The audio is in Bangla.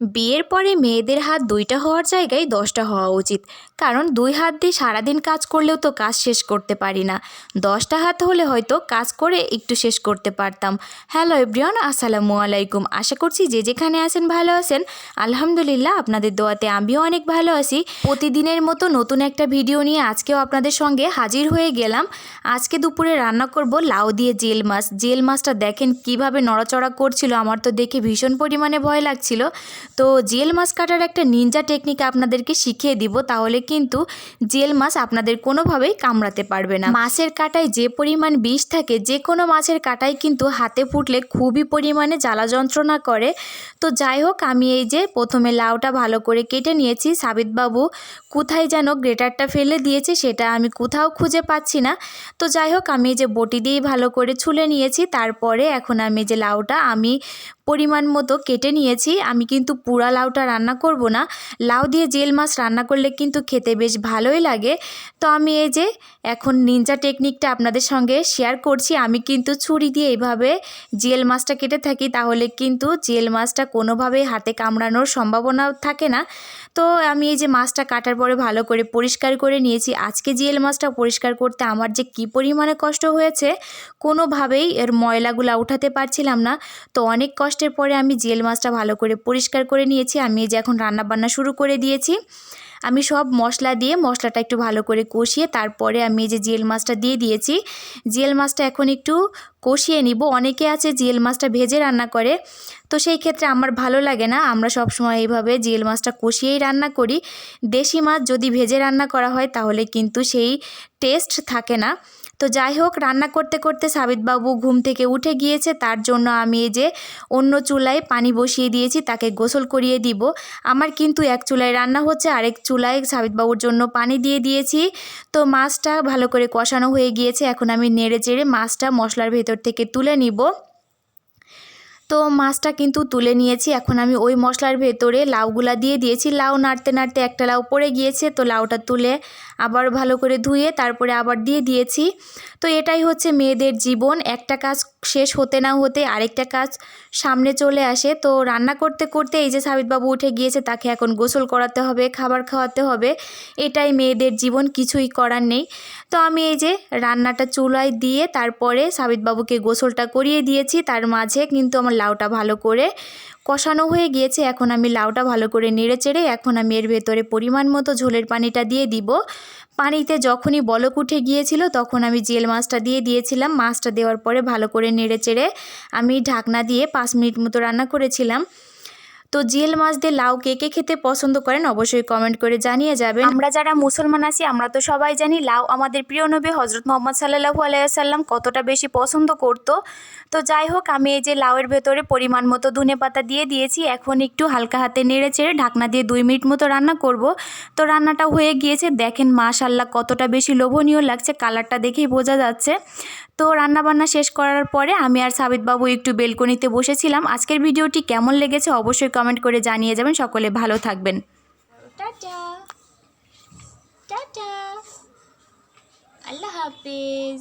বিয়ের পরে মেয়েদের হাত দুইটা হওয়ার জায়গায় দশটা হওয়া উচিত। কারণ দুই হাত দিয়ে সারাদিন কাজ করলেও তো কাজ শেষ করতে পারি না। দশটা হাত হলে হয়তো কাজ করে একটু শেষ করতে পারতাম। হ্যালো এভরিওয়ান, আসসালামু আলাইকুম। আশা করছি যে যেখানে আছেন ভালো আছেন। আলহামদুলিল্লাহ, আপনাদের দোয়াতে আমিও অনেক ভালো আছি। প্রতিদিনের মতো নতুন একটা ভিডিও নিয়ে আজকেও আপনাদের সঙ্গে হাজির হয়ে গেলাম। আজকে দুপুরে রান্না করব লাউ দিয়ে জেল মাছ। জেল মাছটা দেখেন কীভাবে নড়াচড়া করছিল, আমার তো দেখে ভীষণ পরিমাণে ভয় লাগছিল। তো জেল মাছ কাটার একটা নিনজা টেকনিক আপনাদেরকে শিখিয়ে দিব, তাহলে কিন্তু জেল মাছ আপনাদের কোনোভাবেই কামড়াতে পারবে না। মাছের কাটায় যে পরিমাণ বিষ থাকে, যে কোনো মাছের কাটায় কিন্তু হাতে ফুটলে খুবই পরিমাণে জ্বালা যন্ত্রণা করে। তো যাই হোক, আমি এই যে প্রথমে লাউটা ভালো করে কেটে নিয়েছি। সাবিতবাবু কোথায় যেন গ্রেটারটা ফেলে দিয়েছে, সেটা আমি কোথাও খুঁজে পাচ্ছি না। তো যাই হোক, আমি এই যে বটি দিয়েই ভালো করে ছুলে নিয়েছি। তারপরে এখন আমি যে লাউটা আমি পরিমাণ মতো কেটে নিয়েছি। আমি কিন্তু পুরা লাউটা রান্না করব না। লাউ দিয়ে জেল মাছ রান্না করলে কিন্তু খেতে বেশ ভালোই লাগে। তো আমি এই যে এখন নিনজা টেকনিকটা আপনাদের সঙ্গে শেয়ার করছি। আমি কিন্তু ছুরি দিয়ে এইভাবে জেল মাছটা কেটে থাকি, তাহলে কিন্তু জেল মাছটা কোনোভাবেই হাতে কামড়ানোর সম্ভাবনা থাকে না। তো আমি এই যে মাছটা কাটার পরে ভালো করে পরিষ্কার করে নিয়েছি। আজকে জিএল মাছটা পরিষ্কার করতে আমার যে কি পরিমাণে কষ্ট হয়েছে, কোনোভাবেই এর ময়লাগুলো উঠাতে পারছিলাম না। তো অনেক কষ্টের পরে আমি জিএল মাছটা ভালো করে পরিষ্কার করে নিয়েছি। আমি এই যে এখন রান্না বান্না শুরু করে দিয়েছি। আমি সব মশলা দিয়ে মশলাটা একটু ভালো করে কষিয়ে তারপরে আমি যে জিয়েল মাছটা দিয়ে দিয়েছি। জিয়েল মাছটা এখন একটু কষিয়ে নিব। অনেকে আছে জিয়েল মাছটা ভেজে রান্না করে। তো সেই ক্ষেত্রে আমার ভালো লাগে না। আমরা সব সময় এইভাবে জিয়েল মাছটা কষিয়েই রান্না করি। দেশি মাছ যদি ভেজে রান্না করা হয় তাহলে কিন্তু সেই টেস্ট থাকে না। তো যাই হোক, রান্না করতে করতে সাবিতবাবু ঘুম থেকে উঠে গিয়েছে। তার জন্য আমি এই যে অন্য চুলায় পানি বসিয়ে দিয়েছি, তাকে গোসল করিয়ে দিব। আমার কিন্তু এক চুলায় রান্না হচ্ছে, আরেক চুলায় সাবিতবাবুর জন্য পানি দিয়ে দিয়েছি। তো মাছটা ভালো করে কষানো হয়ে গিয়েছে, এখন আমি নেড়ে চেড়ে মাছটা মশলার ভেতর থেকে তুলে নিব। তো মাছটা কিন্তু তুলে নিয়েছি। এখন আমি ওই মশলার ভেতরে লাউগুলা দিয়ে দিয়েছি। লাউ নাড়তে নাড়তে একটা লাউ পড়ে গিয়েছে, তো লাউটা তুলে আবার ভালো করে ধুয়ে তারপরে আবার দিয়ে দিয়েছি। তো এটাই হচ্ছে মেয়েদের জীবন। একটা কাজ শেষ হতে না হতে আরেকটা কাজ সামনে চলে আসে। তো রান্না করতে করতে এই যে সাবিতবাবু উঠে গিয়েছে, তাকে এখন গোসল করাতে হবে, খাবার খাওয়াতে হবে। এটাই মেয়েদের জীবন, কিছুই করার নেই। তো আমি এই যে রান্নাটা চুলায় দিয়ে তারপরে সাবিতবাবুকে গোসলটা করিয়ে দিয়েছি। তার মাঝে কিন্তু আমার লাউটা ভালো করে কষানো হয়ে গিয়েছে। এখন আমি লাউটা ভালো করে নেড়ে চেড়ে এখন আমি এর ভেতরে পরিমাণ মতো ঝোলের পানিটা দিয়ে দিব। পানিতে যখনই বলক উঠে গিয়েছিল তখন আমি জেল মাছটা দিয়ে দিয়েছিলাম। মাছটা দেওয়ার পরে ভালো করে নেড়ে চেড়ে আমি ঢাকনা দিয়ে পাঁচ মিনিট মতো রান্না করেছিলাম। তো জিয়েল মাছ দিয়ে লাউ কে কে খেতে পছন্দ করেন অবশ্যই কমেন্ট করে জানিয়ে যাবেন। আমরা যারা মুসলমান আছি, আমরা তো সবাই জানি লাউ আমাদের প্রিয় নবী হজরত মোহাম্মদ সাল্লাহু আলাইসাল্লাম কতটা বেশি পছন্দ করতো। তো যাই হোক, আমি এই যে লাউয়ের ভেতরে পরিমাণ মতো ধনে পাতা দিয়ে দিয়েছি। এখন একটু হালকা হাতে নেড়ে চেড়ে ঢাকনা দিয়ে দুই মিনিট মতো রান্না করব। তো রান্নাটা হয়ে গিয়েছে। দেখেন মাশাল্লাহ কতটা বেশি লোভনীয় লাগছে, কালারটা দেখেই বোঝা যাচ্ছে। তো রান্নাবান্না শেষ করার পরে আমি আর সাবিতবাবু একটু বেলকনিতে বসেছিলাম। আজকের ভিডিওটি কেমন লেগেছে অবশ্যই কমেন্ট করে জানিয়ে যাবেন। সকলে ভালো থাকবেন। টাটা। টাটা। আল্লাহ হাফিজ।